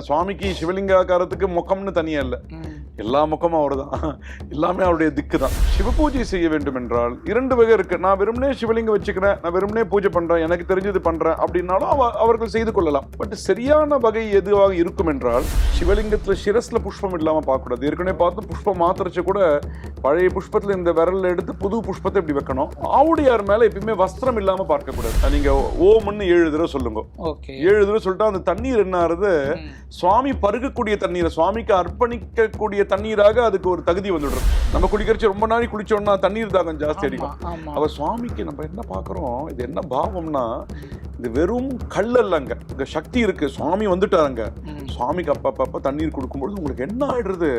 சுவாமிக்கு சிவலிங்காக்காரத்துக்கு முகம்னு தனியா இல்லை. எல்லா முகமும் அவர் தான் எல்லாமே அவருடைய திக்கு தான் சிவ பூஜை செய்ய வேண்டும் என்றால் இரண்டு வகை இருக்கு. நான் வெறுமனே சிவலிங்கம் வச்சுக்கிறேன் நான் வெறுமனே பூஜை பண்றேன் எனக்கு தெரிஞ்சது பண்றேன் அப்படின்னாலும் அவ அவர்கள் செய்து கொள்ளலாம். பட் சரியான வகை எதுவாக இருக்கும் என்றால் சிவலிங்கத்துல சிரஸ்ல புஷ்பம் இல்லாம பார்க்கக்கூடாது. ஏற்கனவே பார்த்து புஷ்பம் மாத்திரச்சு கூட பழைய புஷ்பத்துல இந்த விரல்ல எடுத்து புது புஷ்பத்தை இப்படி வைக்கணும். ஆவுடையார் மேல எப்பயுமே வஸ்திரம் இல்லாம பார்க்க கூடாது நீங்க ஓம்னு ஏழு தடவை சொல்லுங்க. ஏழு தடவை சொல்லிட்டா அந்த தண்ணீர் என்ன ஆறுது. சுவாமி பருகக்கூடிய தண்ணீரை சுவாமிக்கு அர்ப்பணிக்கக்கூடிய தண்ணீராக அதுக்கு ஒரு தகுதி வந்துடுறது. நம்ம குடிக்கிறச்சு ரொம்ப நாளைக்கு குளிச்சோம்னா தண்ணீர் தாகம் ஜாஸ்தி அடிக்கும். அவ சுவாமிக்கு நம்ம என்ன பார்க்குறோம் இது என்ன பாவம்னா இது வெறும் கல் அல்லங்க இங்க சக்தி இருக்கு. சுவாமி வந்துட்டாருங்க. சுவாமிக்கு அப்பப்ப தண்ணீர் கொடுக்கும்பொழுது உங்களுக்கு என்ன ஆயிடுறது?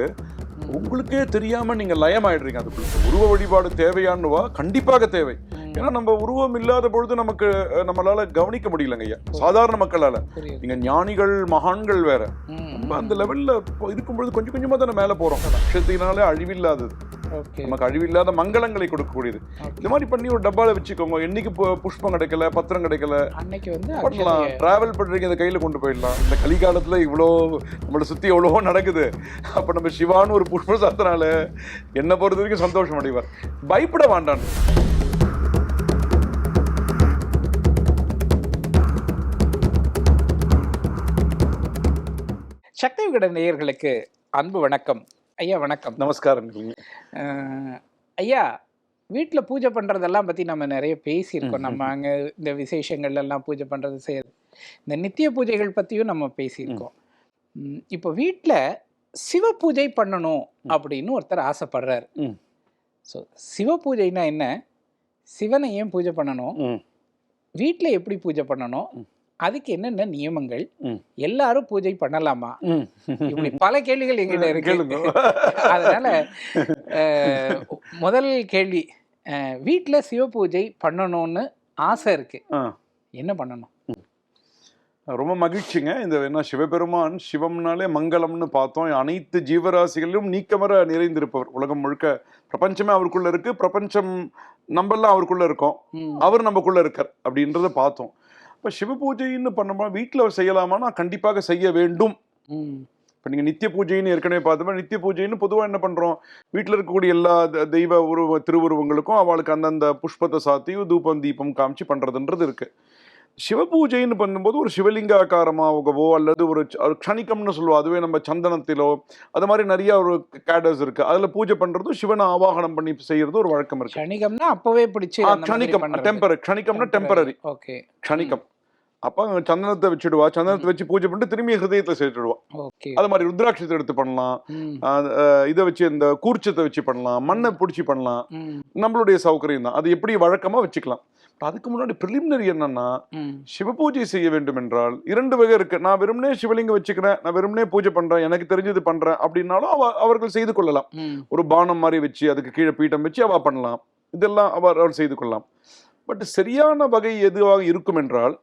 உங்களுக்கே தெரியாம நீங்க லயம் ஆயிடுறீங்க அதுக்குள்ள உருவ வழிபாடு தேவையானுவா? கண்டிப்பாக தேவை. ஏன்னா நம்ம உருவம் இல்லாத பொழுது நமக்கு நம்மளால கவனிக்க முடியலங்க ஐயா. சாதாரண மக்களால. நீங்க ஞானிகள் மகான்கள் வேற. நம்ம அந்த லெவல்ல இருக்கும்பொழுது கொஞ்சம் கொஞ்சமா தானே மேல போறோம். நட்சத்தினாலே அழிவில்லாதது. நமக்கு அழிவில்லாத மங்களங்களை கொடுக்கக்கூடியது. இந்த மாதிரி பண்ணி ஒரு டப்பால வச்சுக்கோங்க. என்னைக்கு புஷ்பம் கிடைக்கல பத்திரம் கிடைக்கல. பண்ணலாம். டிராவல் பண்றீங்க இந்த கையில கொண்டு போயிடலாம். இந்த கலிகாலத்துல இவ்வளோ நம்மளை சுத்தி எவ்வளவோ நடக்குது. அப்ப நம்ம சிவான்னு ஒரு புஷ்பம் சாத்தினால என்ன பொறுத்த வரைக்கும் சந்தோஷம் அடைவார். பயப்பட வேண்டாம். சக்தி விகடன் நேயர்களுக்கு அன்பு வணக்கம். ஐயா வணக்கம். நமஸ்காரம் ஐயா வீட்டில் பூஜை பண்ணுறதெல்லாம் பற்றி நம்ம நிறைய பேசியிருக்கோம். நம்ம அங்கே இந்த விசேஷங்கள்ல எல்லாம் பூஜை பண்ணுறது செய்யறது இந்த நித்திய பூஜைகள் பற்றியும் நம்ம பேசியிருக்கோம். இப்போ வீட்டில் சிவ பூஜை பண்ணணும் அப்படின்னு ஒருத்தர் ஆசைப்படுறாரு. ஸோ சிவ பூஜைனா என்ன? சிவனை ஏன் பூஜை பண்ணணும். வீட்டில் எப்படி பூஜை பண்ணணும். அதுக்கு என்னென்ன நியமங்கள். எல்லாரும் பூஜை பண்ணலாமா. இப்படி பல கேள்விகள் எங்கிட்ட இருக்கு. அதனால முதல் கேள்வி வீட்ல சிவ பூஜை பண்ணணும்னு ஆசை இருக்கு. என்ன பண்ணணும்? ரொம்ப மகிழ்ச்சிங்க. இந்த என்ன சிவபெருமான் சிவம்னாலே மங்களம்னு பார்த்தோம். அனைத்து ஜீவராசிகளிலும் நீக்கமர நிறைந்திருப்பவர். உலகம் முழுக்க பிரபஞ்சமே அவருக்குள்ள இருக்கு. பிரபஞ்சம் நம்மெல்லாம் அவருக்குள்ள இருக்கோம். அவர் நமக்குள்ள இருக்கார் அப்படின்றத பார்த்தோம். இப்போ சிவ பூஜைன்னு பண்ணும்போது வீட்டில் செய்யலாமான்னா கண்டிப்பாக செய்ய வேண்டும். இப்போ நீங்கள் நித்திய பூஜைன்னு ஏற்கனவே பார்த்தோம்னா நித்திய பூஜைன்னு பொதுவாக என்ன பண்ணுறோம் வீட்டில் இருக்கக்கூடிய எல்லா தெய்வ உருவ திருவுருவங்களுக்கும் அவளுக்கு அந்தந்த புஷ்பத்தை சாத்தி தூபம் தீபம் காமிச்சு பண்ணுறதுன்றது இருக்கு. சிவ பூஜைன்னு பண்ணும்போது ஒரு சிவலிங்க ஆகாரமாகவோ அல்லது ஒரு ஒரு க்ஷணிக்கம்னு சொல்லுவோம். அதுவே நம்ம சந்தனத்திலோ அது மாதிரி நிறைய ஒரு கேடர்ஸ் இருக்கு. அதில் பூஜை பண்ணுறதும் சிவனை ஆவாகனம் பண்ணி செய்யறது ஒரு வழக்கம் இருக்கு. க்ஷணிகம்னா அப்பவே பிடிச்சு பண்றது. டெம்பரரி க்ஷணிக்கம்னா டெம்பரரி ஓகே க்ஷணிக்கம் அப்போ சந்தனத்தை வச்சுடுவா. சந்தனத்தை வச்சு பூஜை பண்ணிட்டு திரும்பி ஹிருதயத்தில் சேர்த்துடுவா. அது மாதிரி ருத்ராட்சத்தை எடுத்து பண்ணலாம். இதை வச்சு இந்த கூர்ச்சத்தை வச்சு பண்ணலாம். மண்ணை பிடிச்சி பண்ணலாம். நம்மளுடைய சௌகரியம் தான். அது எப்படி வழக்கமா வச்சுக்கலாம். அதுக்கு முன்னாடி ப்ரிலிமினரி என்னன்னா சிவ பூஜை செய்ய வேண்டும் என்றால் இரண்டு வகை இருக்கு. நான் வெறுமனே சிவலிங்கம் வச்சுக்கிறேன் நான் வெறுமனே பூஜை பண்றேன் எனக்கு தெரிஞ்சது பண்றேன் அப்படின்னாலும் அவ அவர்கள் செய்து கொள்ளலாம். ஒரு பானம் மாதிரி வச்சு அதுக்கு கீழே பீட்டம் வச்சு அவ பண்ணலாம். இதெல்லாம் அவர் அவர் செய்து கொள்ளலாம். பட் சரியான வகை எதுவாக இருக்கும் என்றால்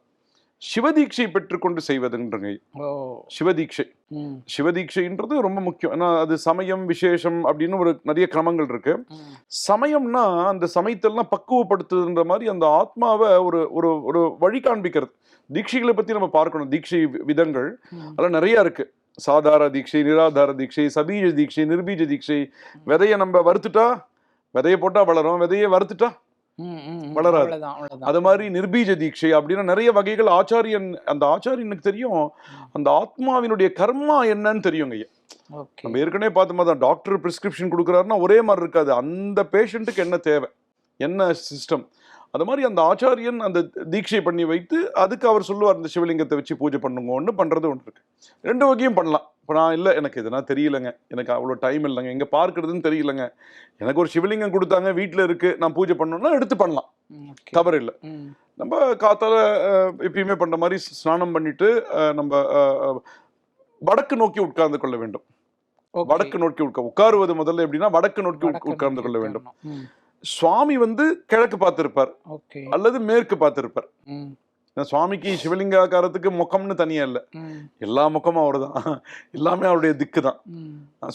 சிவதீட்சை பெற்றுக்கொண்டு செய்வதுன்றங்க. சிவதீட்சை. சிவதீட்சைன்றது ரொம்ப முக்கியம். ஏன்னா அது சமயம் விசேஷம் அப்படின்னு ஒரு நிறைய கிரமங்கள் இருக்கு. சமயம்னா அந்த சமயத்தெல்லாம் பக்குவப்படுத்துன்ற மாதிரி அந்த ஆத்மாவை ஒரு ஒரு ஒரு வழி காண்பிக்கிறது. தீட்சைகளை பத்தி நம்ம பார்க்கணும். தீட்சை விதங்கள். அதெல்லாம் நிறைய இருக்கு. சாதார தீட்சை நிராதார தீட்சை சபீஜ தீட்சை நிர்பீஜ தீட்சை. விதையை நம்ம வறுத்துட்டா விதையை போட்டா வளரும். விதையை வறுத்துட்டா. வளராது. அது மாதிரி நிர்பீஜ தீட்சை அப்படின்னா நிறைய வகைகள் ஆச்சாரியன் அந்த ஆச்சாரியனுக்கு தெரியும். அந்த ஆத்மாவினுடைய கர்மா என்னன்னு தெரியுங்க ஐயா. நம்ம ஏற்கனவே பார்த்த மாதிரி தான் டாக்டர் பிரிஸ்கிரிப்ஷன் கொடுக்குறாருன்னா ஒரே மாதிரி இருக்காது. அந்த பேஷண்ட்டுக்கு என்ன தேவை? என்ன சிஸ்டம்? அது மாதிரி அந்த ஆச்சாரியன் அந்த தீட்சை பண்ணி வைத்து அதுக்கு அவர் சொல்லுவார் இந்த சிவலிங்கத்தை வச்சு பூஜை பண்ணுங்கன்னு பண்ணுறது ஒன்று இருக்கு. ரெண்டு வகையும் பண்ணலாம். இப்போ நான் இல்லை எனக்கு இதெல்லாம் தெரியலங்க. எனக்கு அவ்வளோ டைம் இல்லைங்க. எங்கே பார்க்கறதுன்னு தெரியலங்க. எனக்கு ஒரு சிவலிங்கம் கொடுத்தாங்க வீட்டில் இருக்கு. நான் பூஜை பண்ணணும்னா எடுத்து பண்ணலாம். தவறு இல்லை. நம்ம காத்தால எப்பயுமே பண்ற மாதிரி ஸ்நானம் பண்ணிட்டு நம்ம வடக்கு நோக்கி உட்கார்ந்து கொள்ள வேண்டும். வடக்கு நோக்கி உட்கா உட்காருவது முதல்ல எப்படின்னா வடக்கு நோக்கி உட்கார்ந்து கொள்ள வேண்டும். சுவாமி வந்து கிழக்கு பார்த்திருப்பார். அல்லது மேற்கு பார்த்திருப்பார். சுவாமிக்கு சிவலிங்க ஆகாரத்துக்கு முகம்னு தனியா இல்லை. எல்லா முகமும் அவர் தான் எல்லாமே அவருடைய திக்கு தான்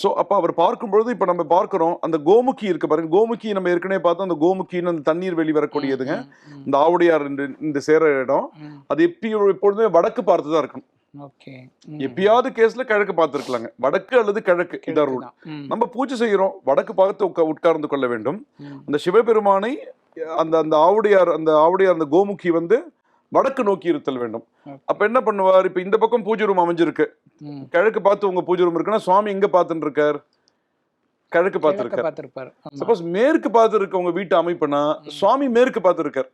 ஸோ அப்போ அவர் பார்க்கும்பொழுது இப்போ நம்ம பார்க்குறோம் அந்த கோமுகி இருக்கு பாருங்க. கோமுகி நம்ம ஏற்கனவே பார்த்தோம். அந்த கோமுகின்னு அந்த தண்ணீர் வெளி வரக்கூடியதுங்க. இந்த ஆவுடையார் இந்த சேர இடம். அது எப்பயும் எப்பொழுதுமே வடக்கு பார்த்து தான் இருக்கணும் எப்பயாவது கேஸ்ல கிழக்கு பார்த்திருக்கலாங்க. வடக்கு அல்லது கிழக்கு இதான் ரூல் நம்ம பூஜை செய்கிறோம் வடக்கு பார்த்து உட்கா உட்கார்ந்து கொள்ள வேண்டும். அந்த சிவபெருமானை அந்த அந்த ஆவுடையார் அந்த ஆவுடையார் அந்த கோமுகி வந்து வடக்கு நோக்கி இருத்தல் வேண்டும். அப்ப என்ன பண்ணுவார்? இப்ப இந்த பக்கம் பூஜை ரூம் அமைஞ்சிருக்கு. கிழக்கு பார்த்து உங்க பூஜை ரூம் இருக்குன்னா சுவாமி எங்க பார்த்துட்டு இருக்கார். கிழக்கு பார்த்து இருக்கார் பார்த்திருப்பார். சப்போஸ் மேற்கு பார்த்து இருக்க உங்க வீட்டு அமைப்புனா சுவாமி மேற்கு பார்த்து இருக்கார்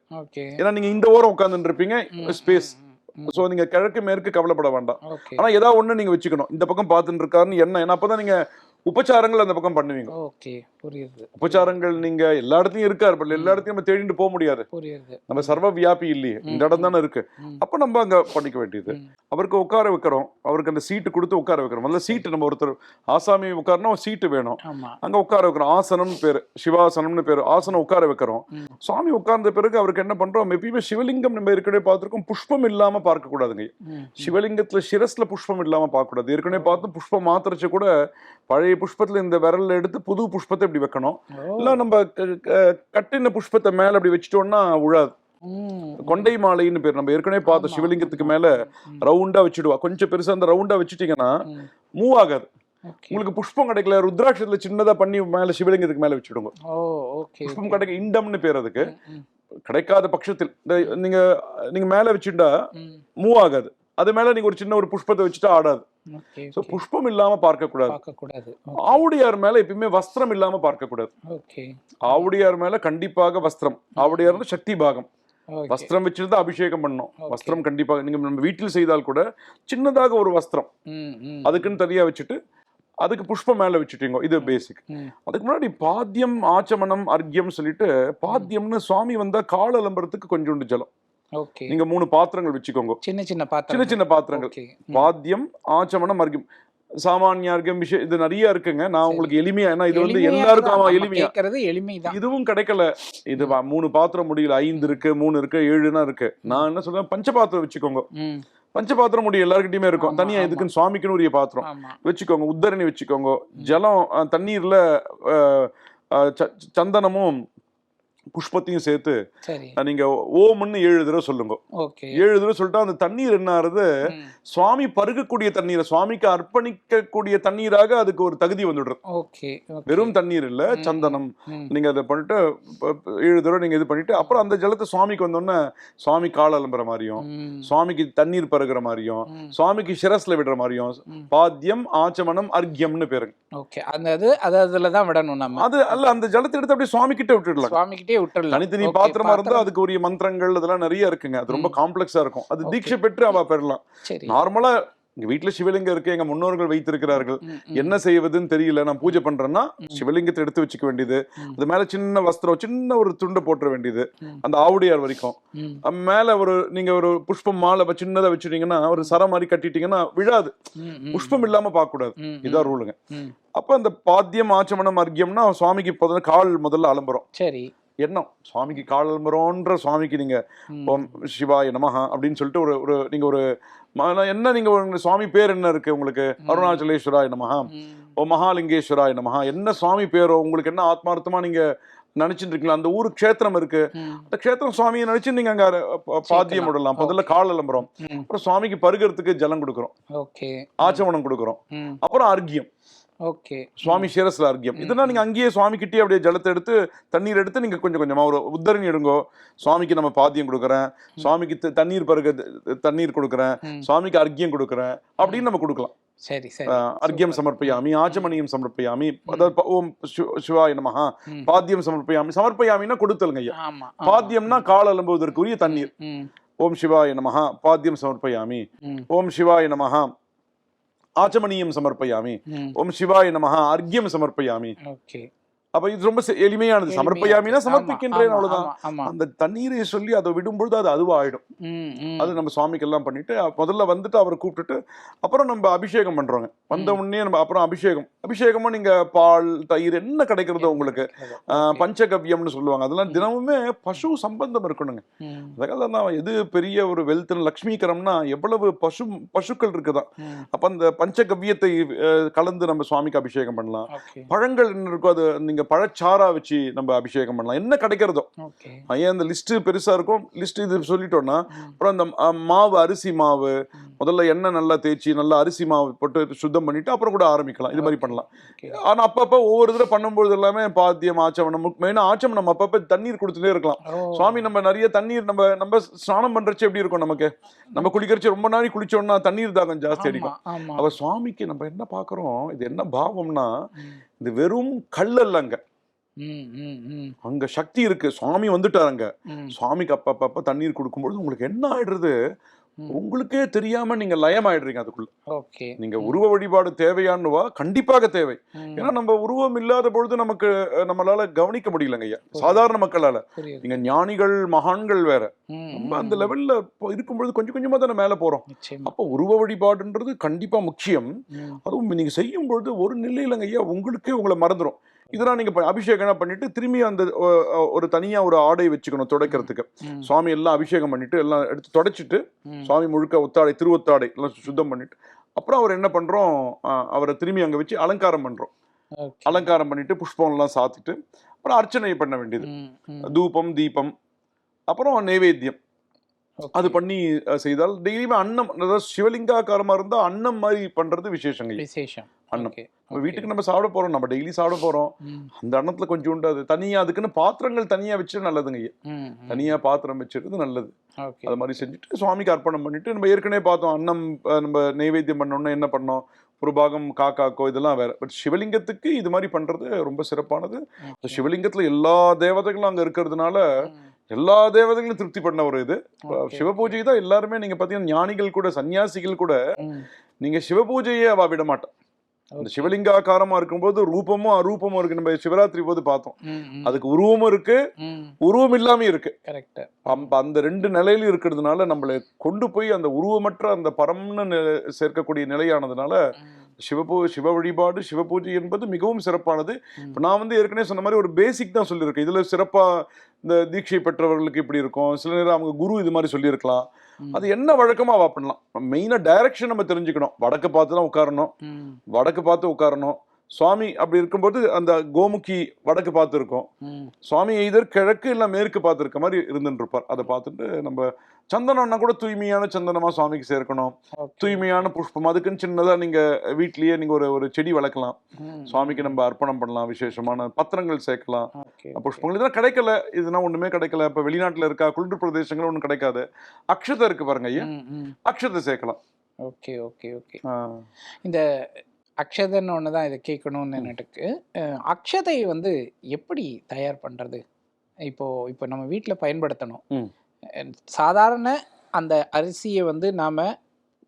ஏன்னா நீங்க இந்த ஓரம் உட்கார்ந்துட்டு இருப்பீங்க ஸ்பேஸ் சோ நீங்க கிழக்கு மேற்கு கவலைப்பட வேண்டாம். ஆனா ஏதாவது ஒண்ணு நீங்க வச்சுக்கணும். இந்த பக்கம் பார்த்துட்டு இருக்காருன்னு என்ன ஏன்னா அப்பதான் நீங்க உபச்சாரங்கள் அந்த பக்கம் பண்ணுவீங்க. ஓகே புரியுது. உபச்சாரங்கள் நீங்க எல்லா இடத்துலயும் இருக்காரு பட் எல்லா இடத்தையும் நம்ம தேடிட்டு போக முடியாது. புரியுது. நம்ம சர்வ வியாபி இல்லையே இந்த இடம் தானே இருக்கு. அப்ப நம்ம அங்க பண்ணிக்க வேண்டியது. அவருக்கு உட்கார வைக்கிறோம் அவருக்கு அந்த சீட்டு கொடுத்து உட்கார வைக்கிறோம். முதல்ல சீட்டு நம்ம ஒருத்தர் ஆசாமி உட்காரனா சீட்டு வேணும். அங்க உட்கார வைக்கிறோம் ஆசனம்னு பேரு சிவாசனம்னு பேரு ஆசனம் உட்கார வைக்கிறோம். சுவாமி உட்கார்ந்த பிறகு அவருக்கு என்ன பண்றோம்? எப்பயுமே சிவலிங்கம் நம்ம ஏற்கனவே பார்த்திருக்கோம் புஷ்பம் இல்லாம பார்க்க கூடாதுங்க. சிவலிங்கத்துல சிரஸ்ல புஷ்பம் இல்லாம பார்க்க கூடாது ஏற்கனவே பார்த்து புஷ்பம் மாத்திரச்சு கூட பழைய புஷ்பத்துல இந்த விரல்ல எடுத்து புது புஷ்பத்தை இப்படி வைக்கணும். இல்ல நம்ம கட்டின புஷ்பத்தை மேல அப்படி வச்சுட்டோம்னா உழாது. கொண்டை மாலைன்னு பேர். நம்ம ஏற்கனவே பார்த்த. சிவலிங்கத்துக்கு மேல. ரவுண்டா வச்சுடுவா. கொஞ்சம் பெருசா அந்த ரவுண்டா வச்சுட்டீங்கன்னா. மூவ் ஆகாது. உங்களுக்கு புஷ்பம் கிடைக்கல ருத்ராட்சத்துல சின்னதா பண்ணி மேல சிவலிங்கத்துக்கு மேல வச்சுடுங்க. புஷ்பம் கிடைக்க இண்டம்னு பேர் அதுக்கு. கிடைக்காத பட்சத்தில். இந்த நீங்க நீங்க மேல வச்சுட்டா. மூவ் ஆகாது. அது மேல நீங்க ஒரு சின்ன ஒரு புஷ்பத்தை வச்சுட்டா ஆடாது. ஓகே. புஷ்பம் இல்லாம பார்க்க கூடாது பார்க்க கூடாது ஆவுடையார் மேல எப்பயுமே வஸ்திரம் இல்லாம பார்க்க கூடாது ஓகே. ஆவுடையார் மேல கண்டிப்பாக வஸ்திரம். ஆவுடையார் வந்து சக்தி பாகம். வஸ்திரம் வச்சுட்டு அபிஷேகம் Okay. வஸ்திரம் கண்டிப்பாக நீங்க நம்ம வீட்டில் செய்தால் கூட சின்னதாக ஒரு வஸ்திரம். அதுக்குன்னு தனியா வச்சுட்டு அதுக்கு புஷ்பம் மேல வச்சுட்டீங்க. இது பேசிக். அதுக்கு முன்னாடி பாத்தியம் ஆச்சமனம் அர்க்கியம் சொல்லிட்டு பாத்தியம்னு சுவாமி வந்தா கால் அலம்புறதுக்கு கொஞ்சோண்டு ஜலம். நீங்க மூணு பாத்திரங்கள் வச்சுக்கோங்க. சின்ன சின்ன சின்ன பாத்திரம் சின்ன பாத்திரங்கள். ஓகே. பாத்தியம் ஆச்சமனம் அர்க்கியம் சாமானிய அர்க்கியம் விஷயம் இது நிறைய இருக்குங்க. நான் உங்களுக்கு எளிமையா ஏன்னா இது வந்து எல்லாருக்கும் ஆமா எளிமையா. எளிமைதான். இதுவும் கிடைக்கல. இது மூணு பாத்திரம் முடியல. ஐந்து இருக்கு மூணு இருக்கு ஏழுனா இருக்கு. நான் என்ன சொல்றேன்? பஞ்சபாத்திரம் வச்சுக்கோங்க. ம், பஞ்சபாத்திரம் முடியும் எல்லாருக்கிட்டையுமே இருக்கும். தனியா. இதுக்குன்னு சுவாமிக்குன்னு உரிய பாத்திரம். வச்சுக்கோங்க உத்தரணி வச்சுக்கோங்க. ஜலம் தண்ணீர்ல சந்தனமும் புஷ்பத்தையும் சேர்த்து நீங்க ஓம்னு ஏழு தடவை சொல்லுங்க. ஏழு தடவை சொல்லிட்டா அந்த தண்ணீர் என்ன ஆறுது சுவாமி பருகக்கூடிய தண்ணீரை சுவாமிக்கு அர்ப்பணிக்கக்கூடிய தண்ணீராக அதுக்கு ஒரு தகுதி வந்துடுறது. வெறும் தண்ணீர் இல்ல. சந்தனம். நீங்க அதை பண்ணிட்டு ஏழு தடவை நீங்க இது பண்ணிட்டு அப்புறம் அந்த ஜலத்தை சுவாமிக்கு வந்தோடனே சுவாமி கால் அலம்புற மாதிரியும் சுவாமிக்கு தண்ணீர் பருகிற மாதிரியும் சுவாமிக்கு சிரஸ்ல விடுற மாதிரியும். பாத்தியம் ஆச்சமனம் அர்க்கியம்னு பேருங்க. ஓகே. அந்த அது அதுல தான் விடணும் நம்ம. அது அல்ல அந்த ஜலத்தை எடுத்து அப்படியே சுவாமி கிட்ட விட்டுடலாம். சுவாமி கிட்டே விட்டுறலாம். தனித்தனி பாத்திரமா இருந்தா. அதுக்கு உரிய மந்திரங்கள் அதெல்லாம் நிறைய இருக்குங்க. அது ரொம்ப. காம்ப்ளெக்ஸா இருக்கும். அது. தீட்சை பெற்று அவ பெறலாம். நார்மலா எங்க வீட்டுல சிவலிங்கம் இருக்கு எங்க முன்னோர்கள் வைத்திருக்கிறார்கள். என்ன செய்வதுன்னு தெரியல. நான் பூஜை பண்றேன்னா. சிவலிங்கத்தை எடுத்து வச்சுக்க வேண்டியது. அது மேல சின்ன வஸ்திரம் சின்ன ஒரு துண்டை போட்டுற வேண்டியது. அந்த ஆவுடையார் வரைக்கும். மேல ஒரு நீங்க ஒரு புஷ்பம் மாலை சின்னதா வச்சுட்டீங்கன்னா ஒரு சரம் மாதிரி கட்டிட்டீங்கன்னா விழாது. புஷ்பம் இல்லாம பார்க்க கூடாது இதான் ரூலுங்க. அப்ப அந்த பாத்தியம் ஆச்சமனம் அர்க்கியம்னா சுவாமிக்கு இப்போது கால் முதல்ல அலம்புறோம். சரி. எண்ணம். சுவாமிக்கு கால் அலம்புறோன்ற சுவாமிக்கு நீங்க ம், ஓம் சிவாய நமஹ அப்படின்னு சொல்லிட்டு ஒரு ஒரு நீங்க ஒரு என்ன நீங்க சுவாமி பேர் என்ன இருக்கு உங்களுக்கு? அருணாச்சலேஸ்வராய நமஹ. ஓ மகாலிங்கேஸ்வராய நமஹ. என்ன சுவாமி பேரோ? உங்களுக்கு என்ன ஆத்மார்த்தமா நீங்க நினைச்சிட்டு இருக்கீங்களா அந்த ஊர் க்ஷேத்திரம் இருக்கு. அந்த க்ஷேத்திரம் சுவாமியை நினைச்சு நீங்க அங்க பாத்தியம் விடலாம். முதல்ல கால் அலம்புறோம். அப்புறம் சுவாமிக்கு பருகிறதுக்கு ஜலம் கொடுக்குறோம். ஓகே. ஆச்சமனம் கொடுக்குறோம். அப்புறம் அர்க்கியம். ஓகே. சுவாமி சிரஸ்ல அர்க்கியம். இதெல்லாம் நீங்க அங்கேயே சுவாமி கிட்டே அப்படியே ஜலத்தை எடுத்து தண்ணீர் எடுத்து நீங்க கொஞ்சம் கொஞ்சமா ஒரு உத்தரணி எடுங்கோ. சுவாமிக்கு நம்ம பாத்தியம் கொடுக்குறேன். சுவாமிக்கு தண்ணீர் பருக தண்ணீர் கொடுக்குறேன். சுவாமிக்கு அர்க்கியம் கொடுக்குறேன். அப்படின்னு நம்ம கொடுக்கலாம். சரி சரி. அர்க்கியம் சமர்ப்பயாமி ஆச்சமணியம் சமர்ப்பயாமி அதாவது ஓம் சிவ- சிவாய நமஹா. பாத்தியம் சமர்ப்பயாமி சமர்ப்பயாமின்னா கொடுத்தலுங்க ஐயா. பாத்தியம்னா கால் அலம்புவதற்குரிய தண்ணீர். ஓம் சிவாய நமஹா பாத்தியம் சமர்ப்பயாமி. ஓம் சிவாய நமஹா. ஆச்சமணியம் சமர்ப்பயாமி ம். ஓம் சிவாய நமஹா அர்க்கியம் சமர்ப்பயாமி ஓகே அப்ப இது ரொம்ப எளிமையானது. எளிமையா சமர்ப்பயாமினா. சமர்ப்பிக்கின்றேன் அவ்வளவுதான். அந்த தண்ணீரை சொல்லி அதை விடும்பொழுது அது அதுவாயிடும். அது நம்ம சுவாமிக்கு எல்லாம் பண்ணிட்டு முதல்ல வந்துட்டு அவரை கூப்பிட்டுட்டு அப்புறம் நம்ம அபிஷேகம் பண்றோங்க. வந்த உடனே நம்ம அப்புறம் அபிஷேகம். அபிஷேகமும் நீங்க பால் தயிர் என்ன கிடைக்கிறதோ உங்களுக்கு. பஞ்சகவ்யம்னு சொல்லுவாங்க. அதெல்லாம் தினமுமே பசு சம்பந்தம் இருக்கணுங்க. அதனால தான் எது பெரிய ஒரு வெல்த் லக்ஷ்மீகரம்னா எவ்வளவு பசு பசுக்கள் இருக்குதான். அப்ப அந்த பஞ்சகவ்யத்தை கலந்து நம்ம சுவாமிக்கு அபிஷேகம் பண்ணலாம். பழங்கள் என்ன இருக்கோ அது நீங்க பழச்சாரா வச்சு நம்ம அபிஷேகம் பண்ணலாம். என்ன கிடைக்கிறதோ. ஏன் அந்த லிஸ்ட் பெருசா இருக்கும். லிஸ்ட் இது சொல்லிட்டோம்னா அப்புறம் அந்த மாவு அரிசி மாவு முதல்ல எண்ணெய் நல்லா தேய்ச்சி நல்லா அரிசி மாவு போட்டு சுத்தம் பண்ணிட்டு அப்புறம் கூட ஆரம்பிக்கலாம். இது மாதிரி பண்ணலாம். ஓகே ஆனா அப்பப்ப ஒவ்வொரு தடவை பண்ணும்போது எல்லாமே பாத்தியம் ஆச்சமனம் மெயினா ஆச்சமனம் நம்ம அப்பப்ப தண்ணீர் கொடுத்துட்டே இருக்கலாம். சுவாமி நம்ம நிறைய தண்ணீர் நம்ம நம்ம ஸ்நானம் பண்றச்சு எப்படி இருக்கும் நமக்கு? நம்ம குளிக்கிறச்சு ரொம்ப நாள் குளிச்சோம்னா தண்ணீர் தாகம் ஜாஸ்தி அடிக்கும். அவ சுவாமிக்கு நம்ம என்ன பாக்குறோம்? இது என்ன பாவம்னா இது வெறும் கல் அல்ல அங்க சக்தி இருக்கு. சுவாமி வந்துட்டாரு அங்க. ம், சுவாமிக்கு அப்பப்ப தண்ணீர் கொடுக்கும்பொழுது உங்களுக்கு என்ன ஆயிடுறது. உங்களுக்கே தெரியாம நீங்க லயம் ஆயிடுறீங்க அதுக்குள்ள. ஓகே. நீங்க உருவ வழிபாடு தேவையான்னுவா கண்டிப்பாக தேவை. ஏன்னா நம்ம உருவம் இல்லாத பொழுது நமக்கு நம்மளால கவனிக்க முடியலங்க ஐயா சாதாரண மக்களால. நீங்க ஞானிகள் மகான்கள் வேற. நம்ம அந்த லெவல்ல இருக்கும்பொழுது கொஞ்சம் கொஞ்சமா தானே மேல போறோம். அப்போ உருவ வழிபாடுன்றது கண்டிப்பா முக்கியம். அதுவும் நீங்க செய்யும் பொழுது ஒரு நிலையிலங்க ஐயா உங்களுக்கே உங்களை மறந்துடும் இதெல்லாம் நீங்க அபிஷேகம் பண்ணிட்டு திரும்பி அந்த ஒரு தனியா ஒரு ஆடை வச்சுக்கணும் துடைக்கிறதுக்கு. சுவாமி எல்லாம் அபிஷேகம் பண்ணிட்டு எல்லாம் எடுத்து தொடச்சிட்டு சுவாமி முழுக்க ஒத்தாடை திருவொத்தாடை எல்லாம் சுத்தம் பண்ணிட்டு அப்புறம் அவர் என்ன பண்றோம் அவரை திரும்பி அங்க வச்சு அலங்காரம் பண்றோம். அலங்காரம் பண்ணிட்டு புஷ்பம் எல்லாம் சாத்திட்டு அப்புறம் அர்ச்சனை பண்ண வேண்டியது. தூபம் தீபம் அப்புறம் நைவேத்தியம். அது பண்ணி செய்தால் டெய்லியுமே அன்னம் அதாவது சிவலிங்காக்காரமா இருந்தா அன்னம் மாதிரி பண்றது விசேஷங்க விசேஷம். அன்னம். நம்ம. வீட்டுக்கு நம்ம சாப்பிட போறோம் நம்ம டெய்லி சாப்பிட போறோம். அந்த அன்னத்துல கொஞ்சோண்டு அது தனியா அதுக்குன்னு பாத்திரங்கள் தனியா வச்சு நல்லதுங்க. ஐயா ம், ம், தனியா பாத்திரம் வச்சிருக்கிறது நல்லது. அது மாதிரி செஞ்சுட்டு சுவாமிக்கு அர்ப்பணம் பண்ணிட்டு நம்ம ஏற்கனவே பார்த்தோம். அன்னம் நம்ம நைவேத்தியம் பண்ணோம்னா என்ன பண்ணோம்? ஒரு பாகம் காக்காக்கோ இதெல்லாம் வேற. பட் சிவலிங்கத்துக்கு இது மாதிரி பண்றது ரொம்ப சிறப்பானது. சிவலிங்கத்துல எல்லா தேவதைகளும் அங்க இருக்கிறதுனால எல்லா தேவதைகளும் திருப்தி பண்ண ஒரு இது. ஓகே, சிவபூஜை தான் எல்லாருமே நீங்க பாத்தீங்கன்னா ஞானிகள் கூட சன்னியாசிகள் கூட நீங்க சிவபூஜையே அவ விட மாட்டா அந்த ஓகே. சிவலிங்காகாரமா இருக்கும்போது ரூபமும் அரூபமும் இருக்கு. நம்ம சிவராத்திரி போது பார்த்தோம். அதுக்கு உருவமும் இருக்கு. உருவம் இல்லாம இருக்கு. அந்த ரெண்டு நிலையில இருக்கிறதுனால நம்மளை கொண்டு போய் அந்த உருவமற்ற அந்த பரம்னு சேர்க்கக்கூடிய நிலையானதுனால சிவபூ சிவ வழிபாடு சிவபூஜை என்பது மிகவும் சிறப்பானது. இப்போ நான் வந்து ஏற்கனவே சொன்ன மாதிரி ஒரு பேசிக் தான் சொல்லியிருக்கேன். இதுல சிறப்பா இந்த தீட்சை பெற்றவர்களுக்கு இப்படி இருக்கும். சில நேரம் அவங்க குரு இது மாதிரி சொல்லியிருக்கலாம். அது என்ன வழக்கமா அவ பண்ணலாம் மெயினா டைரக்ஷன் நம்ம தெரிஞ்சுக்கணும். வடக்கு பார்த்து தான் உட்காரணும். வடக்கு பார்த்து உட்காரணும். சுவாமி அப்படி இருக்கும்போது அந்த கோமுகி வடக்கு பார்த்து இருக்கும் ம், சுவாமி எய்தர் கிழக்கு இல்லை மேற்கு பார்த்து இருக்க மாதிரி இருந்துட்டு இருப்பார் அதை பார்த்துட்டு நம்ம சந்தனம்னா கூட தூய்மையான சந்தனமா சுவாமிக்கு சேர்க்கணும். தூய்மையான புஷ்பம் அதுக்குன்னு சின்னதா நீங்க வீட்லயே நீங்க ஒரு ஒரு செடி வளர்க்கலாம். சுவாமிக்கு நம்ம அர்ப்பணம் பண்ணலாம் விசேஷமான பத்திரங்கள் சேர்க்கலாம். புஷ்பங்கள் இதெல்லாம் கிடைக்கல. இதெல்லாம் ஒண்ணுமே கிடைக்கல. இப்ப வெளிநாட்டுல இருக்கா குளிர் பிரதேசங்கள் ஒண்ணும் கிடைக்காது. அக்ஷதை இருக்கு பாருங்க ஐயா. அக்ஷதை சேர்க்கலாம். Okay okay okay. இந்த அக்ஷதைன்னு ஒன்று தான் இதை கேட்கணும்னு எனக்கு. அக்ஷதை வந்து எப்படி தயார் பண்ணுறது இப்போ இப்போ நம்ம வீட்டில் பயன்படுத்தணும். சாதாரண அந்த அரிசியை வந்து நாம்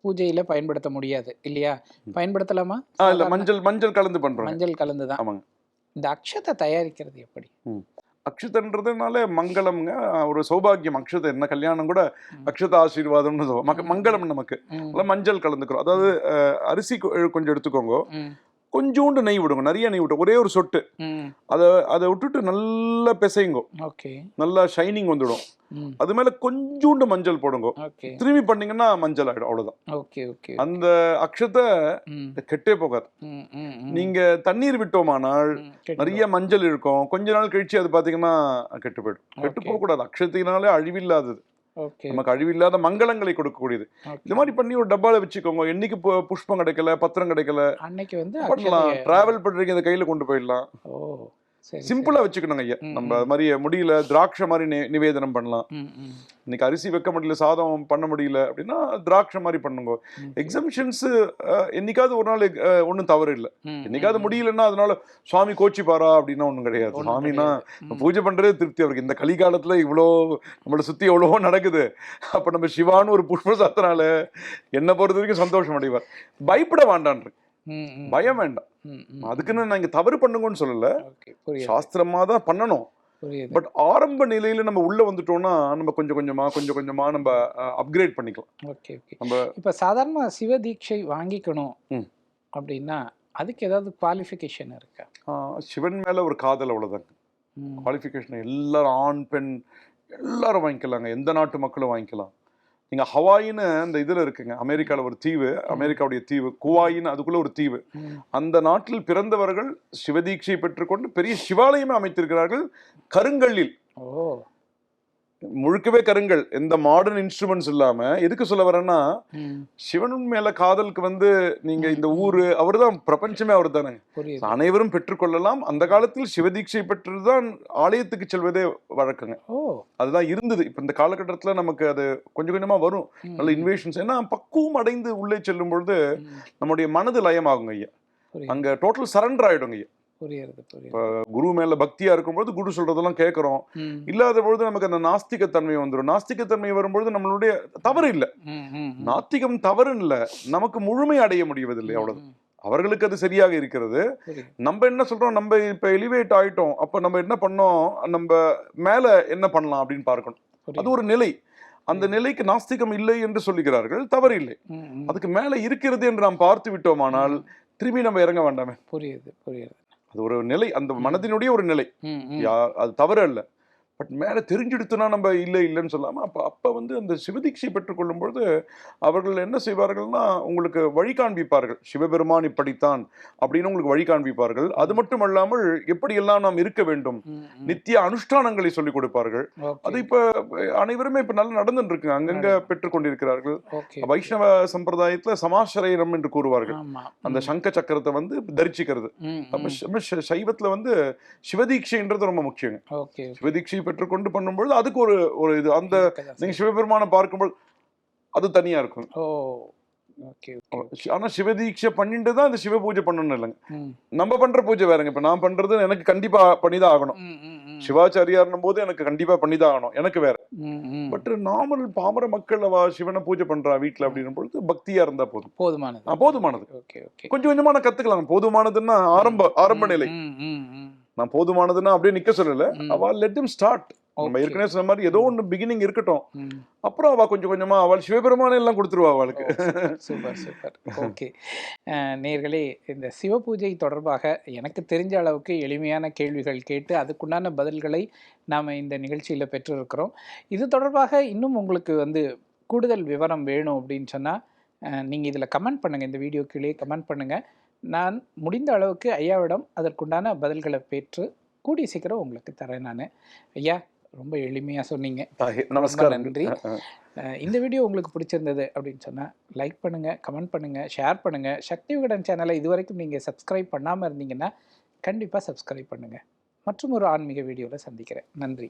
பூஜையில் பயன்படுத்த முடியாது இல்லையா? பயன்படுத்தலாமா? மஞ்சள் மஞ்சள் கலந்து பண்றோம். மஞ்சள் கலந்து தான் இந்த அக்ஷதை தயாரிக்கிறது எப்படி? அக்ஷதன்றதுனால மங்களம்ங்க. ஒரு சௌபாகியம் அக்ஷதை என்ன கல்யாணம் கூட. அக்ஷத ஆசீர்வாதம்னு மங்களம் நமக்கு. மஞ்சள் கலந்துக்கிறோம். அதாவது அரிசி கொஞ்சம் எடுத்துக்கோங்க. கொஞ்சோண்டு நெய் விடுங்க நிறைய நெய் விட்டு ஒரே ஒரு சொட்டு. அதை அதை விட்டுட்டு நல்லா பிசைங்கோ ஓகே. நல்லா ஷைனிங் வந்துடும். அது மேல கொஞ்சோண்டு மஞ்சள் போடுங்க. திரும்பி பண்ணீங்கன்னா மஞ்சள் ஆயிடும் அவ்வளவுதான். ஓகே ஓகே அந்த அக்ஷத்தை கெட்டே போகாது. நீங்க தண்ணீர் விட்டோமானால் நிறைய மஞ்சள் இருக்கும் கொஞ்ச நாள் கழிச்சு அது பாத்தீங்கன்னா கெட்டு போயிடும். கெட்டு. போக கூடாது அக்ஷத்தினாலே அழிவில்லாதது. நமக்கு அழிவில்லாத மங்களங்களை கொடுக்கக்கூடியது. இது மாதிரி பண்ணி ஒரு டப்பால வச்சுக்கோங்க. என்னைக்கு புஷ்பம் கிடைக்கல பத்திரம் கிடைக்கல. அன்னைக்கு வந்து பண்ணலாம். டிராவல் பண்றீங்க இதை கையில கொண்டு போயிடலாம். ஓ. சிம்பிளா வச்சுக்கணுங்க ஐயா. நம்ம அது மாதிரி முடியல திராட்சை மாதிரி நிவேதனம் பண்ணலாம். இன்னைக்கு அரிசி வைக்க முடியல சாதம் பண்ண முடியல அப்படின்னா திராட்சை மாதிரி பண்ணுங்க. எக்ஸம்ஷன்ஸ் என்னைக்காவது ஒரு நாள் ஒன்றும் தவறு இல்லை. என்னைக்காவது முடியலன்னா அதனால சுவாமி கோச்சிப்பாரா அப்படின்னா ஒன்றும் கிடையாது. சுவாமினா பூஜை பண்றதே திருப்தி. அவருக்கு இந்த கலிகாலத்துல இவ்வளோ நம்மளை சுத்தி எவ்வளவோ நடக்குது. அப்ப நம்ம சிவான்னு ஒரு புஷ்ப சாத்தினால என்ன பொறுத்த வரைக்கும் சந்தோஷம் அடைவார். பயப்பட வேண்டான் பயம் வேண்டாம். அதுக்குன்னு நான் இங்க தவறு பண்ணுங்கன்னு சொல்லல. சாஸ்திரமா தான் பண்ணணும். பட் ஆரம்ப நிலையில நம்ம உள்ள வந்துட்டோம்னா நம்ம கொஞ்சம் கொஞ்சமா கொஞ்சம் கொஞ்சமா நம்ம அப்கிரேட் பண்ணிக்கலாம். Okay okay. நம்ம இப்போ சாதாரண சிவ தீட்சை வாங்கிக்கணும் ம். அப்படின்னா அதுக்கு ஏதாவது குவாலிஃபிகேஷன் இருக்கா? சிவன் மேல ஒரு காதல் அவ்வளவுதாங்க குவாலிஃபிகேஷன் எல்லாரும் ஆண் பெண் எல்லாரும் வாங்கிக்கலாங்க. எந்த நாட்டு மக்களும் வாங்கிக்கலாம். நீங்க ஹவாயின்னு அந்த இதுல இருக்குங்க. அமெரிக்கால ஒரு தீவு அமெரிக்காவுடைய தீவு குவாயின்னு அதுக்குள்ள ஒரு தீவு. அந்த நாட்டில் பிறந்தவர்கள் சிவதீட்சை பெற்றுக்கொண்டு பெரிய சிவாலயமே அமைத்திருக்கிறார்கள் கருங்கல்லில். முழுக்கவே கருங்கல் எந்த மாடர்ன் இன்ஸ்ட்ருமெண்ட்ஸ் இல்லாம எதுக்கு சொல்ல வரேன்னா ம். சிவன் மேல காதலுக்கு வந்து நீங்க இந்த ஊரு அவர்தான் பிரபஞ்சமே அவர் தானே அனைவரும் பெற்றுக்கொள்ளலாம். அந்த காலத்தில் சிவதீட்சை பெற்றுதான் ஆலயத்துக்கு செல்வதே வழக்கங்க. அதுதான் இருந்தது. இப்ப இந்த காலகட்டத்துல நமக்கு அது கொஞ்சம் கொஞ்சமா வரும். நல்ல இன்வேஷன்ஸ் ஏன்னா பக்குவம் அடைந்து உள்ளே செல்லும் பொழுது. நம்முடைய மனது லயமாகுங்க ஐயா. அங்க டோட்டல் சரண்டர் ஆயிடுங்க ஐயா. குரு மேல பக்தியா இருக்கும்போது குரு சொல்றதெல்லாம் கேட்கறோம். இல்லாத பொழுது நமக்கு அந்த நாஸ்திகத்தன்மை வந்துடும் நாஸ்திகத்தன்மை வரும்பொழுது நம்மளுடைய தவறு இல்ல. நாத்திகம் தவறு இல்ல. நமக்கு முழுமை அடைய முடிவதில்லை அவ்வளவு அவர்களுக்கு அது சரியாக இருக்கிறது. நம்ம என்ன சொல்றோம்? நம்ம இப்ப எலிவேட் ஆயிட்டோம். அப்ப நம்ம என்ன பண்ணோம்? நம்ம மேல என்ன பண்ணலாம் அப்படின்னு பார்க்கணும். அது ஒரு நிலை. அந்த நிலைக்கு நாஸ்திகம் இல்லை என்று சொல்லுகிறார்கள். தவறு இல்லை. அதுக்கு மேல இருக்கிறது என்று நாம் பார்த்து விட்டோமானால் திரும்பி நம்ம இறங்க வேண்டாமே. புரியுது புரியுது. அது ஒரு நிலை அந்த மனதினுடைய ஒரு நிலை. அது தவறு அல்ல. பட் மேல தெரிஞ்செடுத்துனா நம்ம இல்லை இல்லைன்னு சொல்லாம அப்ப அப்ப வந்து அந்த சிவதீட்சை பெற்றுக்கொள்ளும் பொழுது அவர்கள் என்ன செய்வார்கள்னா உங்களுக்கு வழி காண்பிப்பார்கள். சிவபெருமான் இப்படித்தான் அப்படின்னு உங்களுக்கு வழி காண்பிப்பார்கள். அது மட்டும் அல்லாமல் எப்படியெல்லாம் நாம் இருக்க வேண்டும். நித்திய அனுஷ்டானங்களை சொல்லிக் கொடுப்பார்கள். அது இப்ப அனைவருமே இப்ப நல்லா நடந்துட்டு இருக்கு. அங்கங்க பெற்றுக் கொண்டிருக்கிறார்கள். ஓகே. வைஷ்ணவ சம்பிரதாயத்துல சமாசரயனம் என்று கூறுவார்கள். அந்த சங்க சக்கரத்தை வந்து தரிசிக்கிறது ம், அப்ப சைவத்துல வந்து சிவதீட்சைன்றது ரொம்ப முக்கியங்க. ஓகே. சிவதீட்சை பெற்றுக்கொண்டு பண்ணும்பொழுது அதுக்கு ஒரு ஒரு இது. அந்த நீங்க. சிவபெருமானை பார்க்கும்போது அது தனியா இருக்கும். ஓகே ஆனா சிவதீட்சை பண்ணிட்டு தான் இந்த சிவ பூஜை பண்ணணும் இல்லைங்க. நம்ம பண்ற பூஜை வேறங்க. இப்ப நான் பண்றது எனக்கு கண்டிப்பா பண்ணிதான் ஆகணும். சிவாச்சாரியார்னும் போது எனக்கு கண்டிப்பா பண்ணிதான் ஆகணும். எனக்கு வேற. பட் நார்மல் பாமர மக்கள் அவ சிவனை பூஜை பண்றா வீட்ல அப்படின்னும் பொழுது பக்தியா இருந்தா போதும். போதுமானது. போதுமானது. Okay okay. கொஞ்சம் கொஞ்சமா நான் கத்துக்கலாம் போதுமானதுன்னா ஆரம்ப ஆரம்ப நிலை. நான் போதுமானதுன்னா அப்படியே நிக்க சொல்லல. ம். அவ லெட் இம் ஸ்டார்ட் நம்ம. ஏற்கனவே சொன்ன மாதிரி ஏதோ ஒண்ணு பிகினிங் இருக்கட்டும். அப்புறம் அவ கொஞ்சம் கொஞ்சமா அவள் சிவபெருமானே எல்லாம் கொடுத்துருவா அவளுக்கு. சூப்பர் சூப்பர் ஓகே நேர்களே இந்த சிவபூஜை தொடர்பாக எனக்கு தெரிஞ்ச அளவுக்கு எளிமையான கேள்விகள் கேட்டு அதுக்குண்டான பதில்களை நாம் இந்த நிகழ்ச்சியில் பெற்றிருக்கிறோம். இது தொடர்பாக இன்னும் உங்களுக்கு வந்து கூடுதல் விவரம் வேணும் அப்படின்னு சொன்னால் நீங்கள் இதில் கமெண்ட் பண்ணுங்கள் இந்த வீடியோ கீழே கமெண்ட் பண்ணுங்கள் நான் முடிந்த அளவுக்கு ஐயாவிடம் அதற்குண்டான பதில்களை பெற்று கூடிய சீக்கிரம் உங்களுக்கு தரேன் நான். ஐயா ரொம்ப எளிமையாக சொன்னீங்க. நமஸ்காரம். நன்றி. இந்த வீடியோ உங்களுக்கு பிடிச்சிருந்தது அப்படின்னு சொன்னால் லைக் பண்ணுங்கள் கமெண்ட் பண்ணுங்கள் ஷேர் பண்ணுங்கள் சக்தி விகடன் சேனலை இதுவரைக்கும் நீங்கள் சப்ஸ்கிரைப் பண்ணாமல் இருந்தீங்கன்னா கண்டிப்பாக சப்ஸ்கிரைப் பண்ணுங்கள் மற்றும் ஒரு ஆன்மீக வீடியோவில் சந்திக்கிறேன். நன்றி.